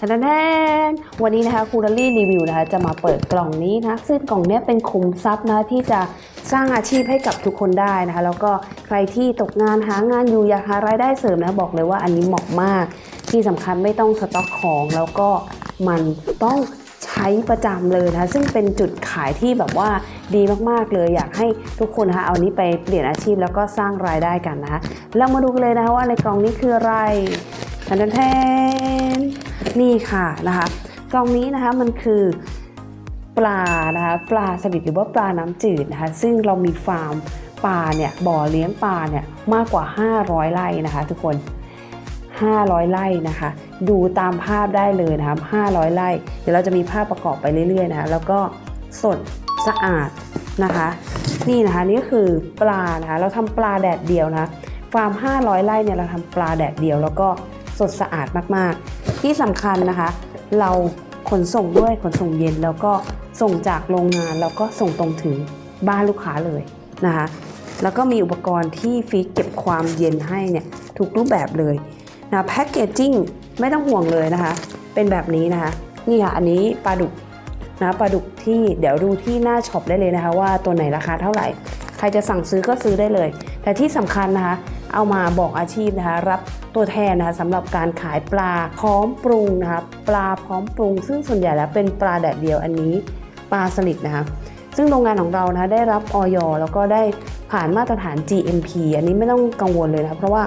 ทันแทนวันนี้นะคะคูรารี่รีวิวนะคะจะมาเปิดกล่องนี้นะซึ่งกล่องนี้เป็นคุมทรัพย์นะที่จะสร้างอาชีพให้กับทุกคนได้นะคะ แล้วก็ใครที่ตกงานหางานอยู่อยากหารายได้เสริมนะบอกเลยว่าอันนี้เหมาะมาก ที่สำคัญไม่ต้องสต็อกของ แล้วก็มันต้องใช้ประจำเลยนะคะซึ่งเป็นจุดขายที่แบบว่าดีมากๆเลย อยากให้ทุกคนนะคะเอานี้ไปเปลี่ยนอาชีพแล้วก็สร้างรายได้กันนะคะเรามาดูกันเลยนะคะว่าในกล่องนี้คืออะไรทันแทน นี่ค่ะนะคะกล่องนี้นะคะมันคือปลานะคะปลาสลิดหรือว่าปลาน้ำจืดนะคะซึ่งเรามีฟาร์มปลาเนี่ยบ่อเลี้ยงปลาเนี่ยมากกว่า 500 ไร่นะคะทุกคน 500 ไร่นะคะ ดูตามภาพได้เลยนะคะ500 ไร่ เดี๋ยวเราจะมีภาพประกอบไปเรื่อยๆนะคะแล้วก็สดสะอาดนะคะ นี่นะคะนี่ก็คือปลานะคะเราทำปลาแดดเดียวนะะฟาร์ม 500 ไร่เนี่ยเราทำปลาแดดเดียวแล้วก็ สดสะอาดมากๆ ที่สำคัญนะคะ เราขนส่งด้วยขนส่งเย็นแล้วก็ส่งจากโรงงานแล้วก็ส่งตรงถึงบ้านลูกค้าเลยนะคะ แล้วก็มีอุปกรณ์ที่ฟรีดเก็บความเย็นให้เนี่ยทุกรูปแบบเลยนะแพ็กเกจจิ้งไม่ต้องห่วงเลยนะคะ เป็นแบบนี้นะคะ นี่ค่ะอันนี้ปลาดุก นะปลาดุกที่เดี๋ยวดูที่หน้าช็อปได้เลยนะคะว่าตัวไหนราคาเท่าไหร่ ใครจะสั่งซื้อก็ซื้อได้เลย แต่ที่สำคัญนะคะ เอามาบอกอาชีพนะคะ รับตัวแทนนะคะสำหรับการขายปลาพร้อมปรุงนะคะปลาพร้อมปรุง ซึ่งส่วนใหญ่แล้วเป็นปลาแดดเดียวอันนี้ปลาสลิดนะคะซึ่งโรงงานของเรานะคะได้รับออยแล้วก็ได้ผ่านมาตรฐาน GMP อันนี้ไม่ต้องกังวลเลยนะะเพราะว่า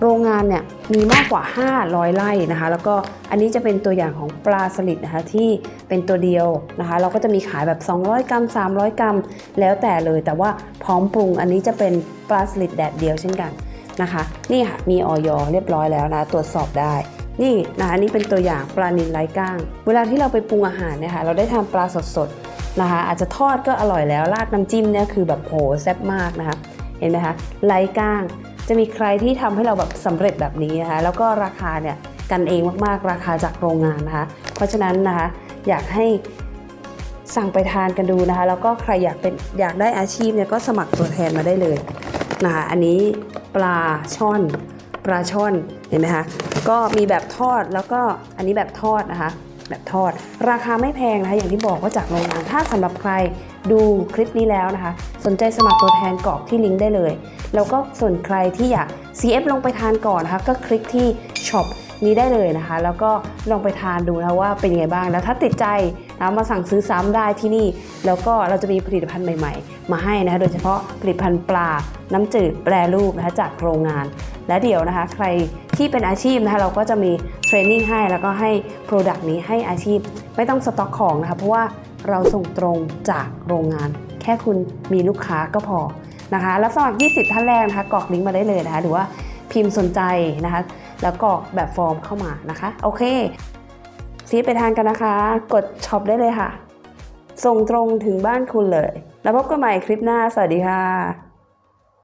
โรงงานเนี่ยมีมากกว่า 500 ไร่นะคะ แล้วก็อันนี้จะเป็นตัวอย่างของปลาสลิดนะคะที่เป็นตัวเดียวนะคะ เราก็จะมีขายแบบ 200 กรัม 300 กรัม แล้วแต่เลยแต่ว่าพร้อมปรุงอันนี้จะเป็นปลาสลิดแดดเดียวเช่นกันนะคะ นี่ค่ะมีออยเรียบร้อยแล้วนะตรวจสอบได้นี่นะคะอันนี้เป็นตัวอย่างปลานิลไร้ก้าง เวลาที่เราไปปรุงอาหารเนี่ยค่ะเราได้ทำปลาสดๆนะคะ อาจจะทอดก็อร่อยแล้วราดน้ำจิ้มเนี่ยคือแบบโหแซ่บมากนะคะ เห็นไหมคะไร้ก้าง จะมีใครที่ทำให้เราแบบสำเร็จแบบนี้นะคะแล้วก็ราคาเนี่ยกันเองมากๆ ราคาจากโรงงานนะคะ เพราะฉะนั้นนะคะอยากให้สั่งไปทานกันดูนะคะ แล้วก็ใครอยากเป็นอยากได้อาชีพเนี่ยก็สมัครตัวแทนมาได้เลยนะคะอันนี้ปลาช่อนปลาช่อนเห็นไหมคะก็มีแบบทอดแล้วก็อันนี้แบบทอดนะคะ แบบทอด ราคาไม่แพงนะคะอย่างที่บอกว่าจากโรงงานถ้าสำหรับใครดูคลิปนี้แล้วนะคะ สนใจสมัครตัวแทนกรอกที่ลิงก์ได้เลย แล้วก็ส่วนใครที่อยาก CF ลงไปทานก่อนนะคะก็คลิกที่ช็อป นี้ได้เลยนะคะ แล้วก็ลองไปทานดูนะคะว่าเป็นยังไงบ้าง แล้วถ้าติดใจนะมาสั่งซื้อซ้ำได้ที่นี่ แล้วก็เราจะมีผลิตภัณฑ์ใหม่ ๆ มาให้นะคะ โดยเฉพาะผลิตภัณฑ์ปลาน้ำจืดแปรรูปนะคะจากโรงงาน และเดี๋ยวนะคะ ใครที่เป็นอาชีพนะคะเราก็จะมีเทรนนิ่งให้แล้วก็ให้ Product นี้ให้อาชีพไม่ต้องสต็อกของนะคะเพราะว่าเราส่งตรงจากโรงงาน แค่คุณมีลูกค้าก็พอนะคะแล้วสมัคร 20 ท่านแรกนะคะกรอกลิงก์มาได้เลยนะคะหรือว่า พิมพ์สนใจนะคะ แล้วก็แบบฟอร์มเข้ามานะคะ โอเคซีไปทานกันนะคะ กดช็อปได้เลยค่ะ ส่งตรงถึงบ้านคุณเลย แล้วพบกันใหม่คลิปหน้า สวัสดีค่ะ